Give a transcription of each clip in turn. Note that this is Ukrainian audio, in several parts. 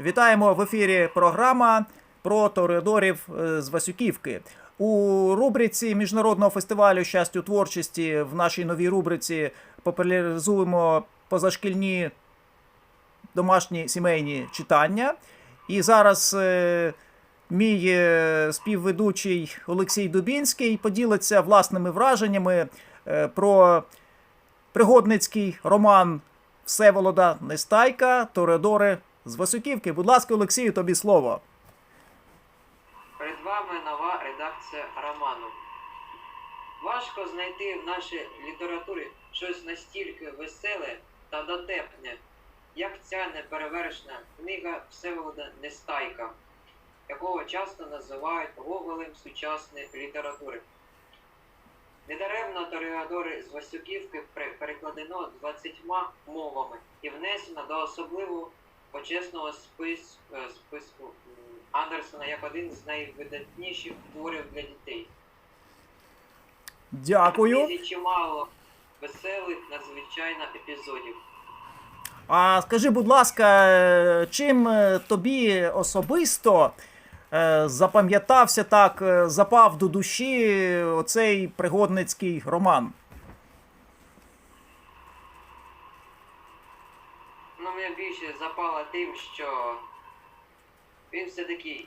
Вітаємо в ефірі програма про тореадорів е, з Васюківки. У рубриці міжнародного фестивалю щастя у творчості в нашій новій рубриці популяризуємо позашкільні домашні сімейні читання. І зараз е, мій е, співведучий Олексій Дубінський поділиться власними враженнями про пригодницький роман Всеволода Нестайка Торедори з Васюківки. Будь ласка, Олексію, тобі слово. Перед вами нова редакція роману. Важко знайти в нашій літературі щось настільки веселе та дотепне, як ця неперевершена книга Всеволода Нестайка, якого часто називають Гоголем сучасної літератури. Недаремно Тореадори з Васюківки перекладено 20 мовами і внесено до особливо почесного спис, е, списку Андерсона як один з найвидатніших творів для дітей. Дякую. Є чимало веселих надзвичайно епізодів. А скажи, будь ласка, чим е, тобі особисто е, запам'ятався так, запав до душі оцей пригодницький роман? Ну, мене більше запало тим, що він все-таки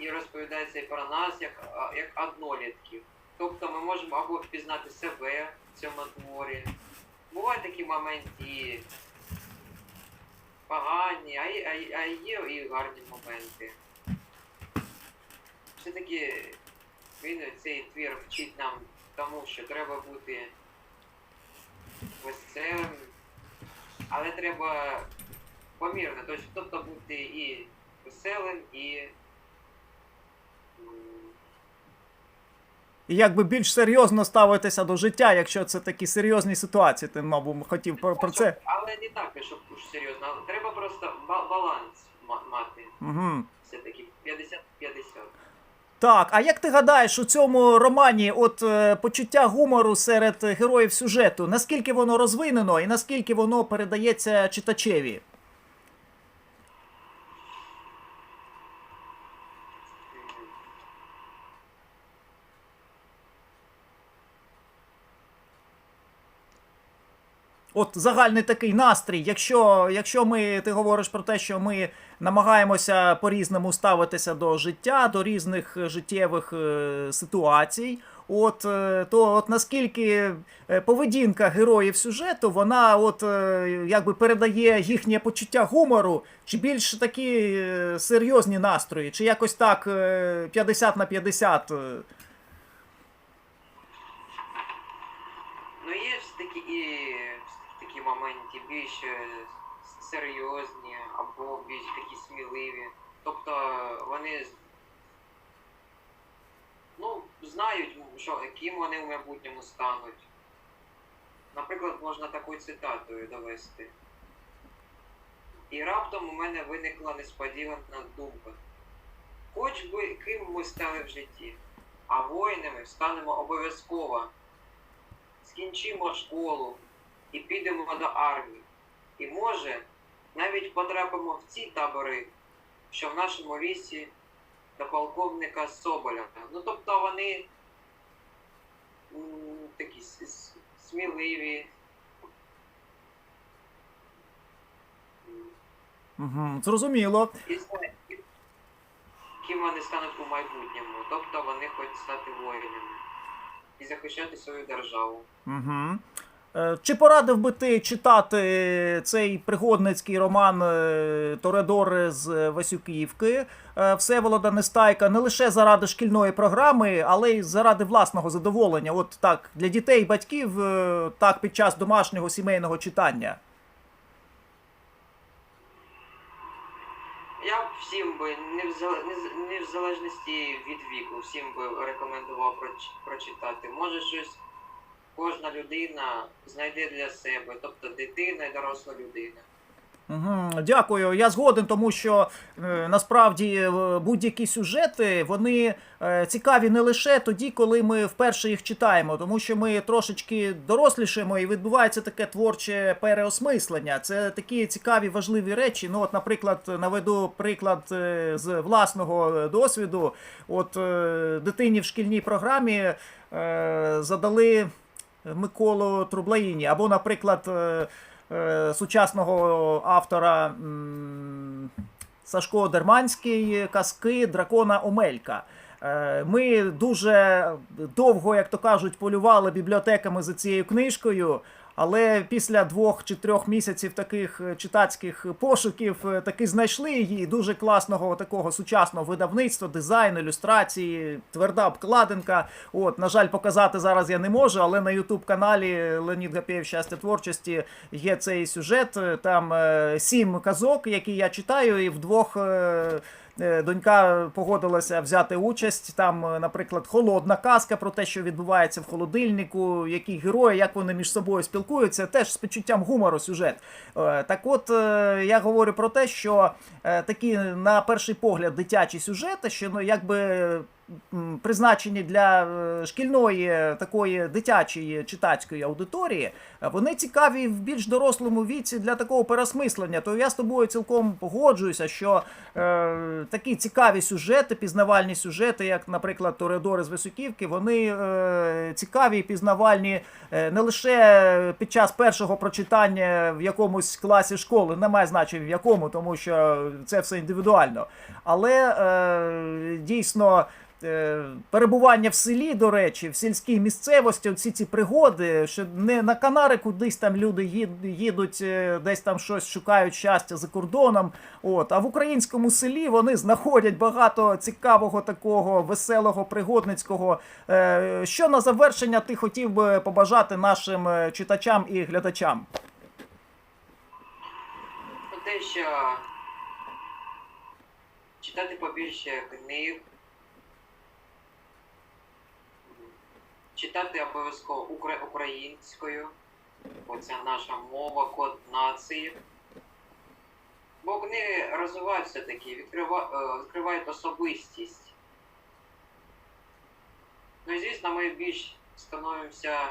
і- розповідається і про нас, як, як однолітків. Тобто ми можемо або впізнати себе в цьому творі. Бувають такі моменти погані, а, а, а є і гарні моменти. Все-таки він цей твір вчить нам тому, що треба бути веселим, але треба помірно, тобто, тобто бути і веселим, і І якби більш серйозно ставитися до життя, якщо це такі серйозні ситуації, ти, мабуть, хотів про, про це. Але не так, щоб серйозно. Треба просто баланс мати. Угу. Все-таки 50-50. Так, а як ти гадаєш у цьому романі от е, почуття гумору серед героїв сюжету, наскільки воно розвинено і наскільки воно передається читачеві? От загальний такий настрій. Якщо, якщо ми, ти говориш про те, що ми намагаємося по-різному ставитися до життя, до різних життєвих е, ситуацій, от, е, то от наскільки е, поведінка героїв сюжету, вона от е, якби передає їхнє почуття гумору, чи більш такі е, серйозні настрої, чи якось так е, 50 на 50? е? Ну є ж такі і такі моменти більш е, серйозні або більш такі сміливі. Тобто вони ну, знають, що, ким вони в майбутньому стануть. Наприклад, можна такою цитатою довести. І раптом у мене виникла несподівана думка. Хоч би ким ми стали в житті, а воїнами станемо обов'язково скінчимо школу і підемо до армії. І може навіть потрапимо в ці табори, що в нашому лісі до полковника Соболя. Ну тобто вони такі сміливі. Угу, зрозуміло. І знають, ким вони стануть у майбутньому. Тобто вони хочуть стати воїнами і захищати свою державу. Угу. Е, Чи порадив би ти читати цей пригодницький роман е, Торедори з Васюківки е, Всеволода Нестайка не лише заради шкільної програми, але й заради власного задоволення? От так, для дітей і батьків, так під час домашнього сімейного читання. Я всім би не в, не, в залежності від віку, всім би рекомендував проч- прочитати. Може щось кожна людина знайде для себе, тобто дитина і доросла людина. Угу, дякую. Я згоден, тому що е, насправді е, будь-які сюжети вони е, цікаві не лише тоді, коли ми вперше їх читаємо, тому що ми трошечки дорослішаємо і відбувається таке творче переосмислення. Це такі цікаві важливі речі. Ну, от, наприклад, наведу приклад е, з власного досвіду. От е, дитині в шкільній програмі е, задали Миколу Трублаїні, або, наприклад. е, е, сучасного автора Сашко Дерманський казки Дракона Омелька. Е, Ми дуже довго, як то кажуть, полювали бібліотеками за цією книжкою. Але після двох чи трьох місяців таких е, читацьких пошуків е, таки знайшли її дуже класного такого сучасного видавництва, дизайну, ілюстрації, тверда обкладинка. От, на жаль, показати зараз я не можу, але на Ютуб каналі Леонід Гапєєв щастя творчості є цей сюжет. Там е, сім казок, які я читаю, і вдвох. е, е, Донька погодилася взяти участь. Там, е, наприклад, холодна казка про те, що відбувається в холодильнику, які герої, як вони між собою спілкуються, теж з почуттям гумору сюжет. Е, Так от е, я говорю про те, що е, такі на перший погляд дитячі сюжети, що ну якби. Призначені для е, шкільної такої дитячої читацької аудиторії, е, вони цікаві в більш дорослому віці для такого переосмислення. То я з тобою цілком погоджуюся, що е, такі цікаві сюжети, пізнавальні сюжети, як, наприклад, Торедори з Високівки, вони е, цікаві і пізнавальні е, не лише під час першого прочитання в якомусь класі школи, немає значення в якому, тому що це все індивідуально. Але е, дійсно. Е, Перебування в селі, до речі, в сільській місцевості, всі ці пригоди, що не на Канари кудись там люди їдуть, е, десь там щось шукають щастя за кордоном. От, а в українському селі вони знаходять багато цікавого такого веселого пригодницького. Е, Що на завершення ти хотів би побажати нашим читачам і глядачам? Те, що читати побільше книг, читати обов'язково укра- українською, бо це наша мова, код нації. Бо книги розвивають все-таки, відкрива, е, відкривають особистість. Ну і звісно, ми більш становимося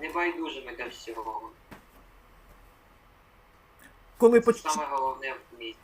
небайдужими до всього. Коли Це поч... саме головне в книзі.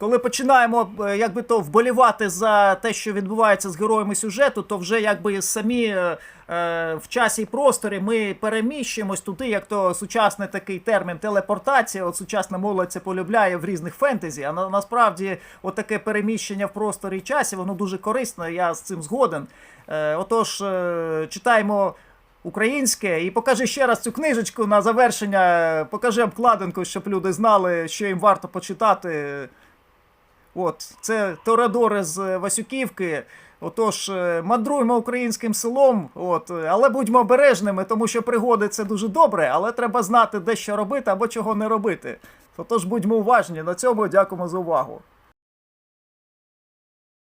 Коли починаємо е, якби то вболівати за те, що відбувається з героями сюжету, то вже якби самі е, е, в часі і просторі ми переміщуємось туди, як то сучасний такий термін телепортація. От сучасна молодь це полюбляє в різних фентезі. А на, насправді, отаке переміщення в просторі і часі, воно дуже корисне. Я з цим згоден. Е, отож, е, читаємо. Українське, і покажи ще раз цю книжечку на завершення. Покажи обкладинку, щоб люди знали, що їм варто почитати. От, це Торадори з Васюківки. Отож, е, мандруємо українським селом, от, е, але будьмо обережними, тому що пригоди це дуже добре, але треба знати, де що робити або чого не робити. Отож, будьмо уважні. На цьому дякуємо за увагу.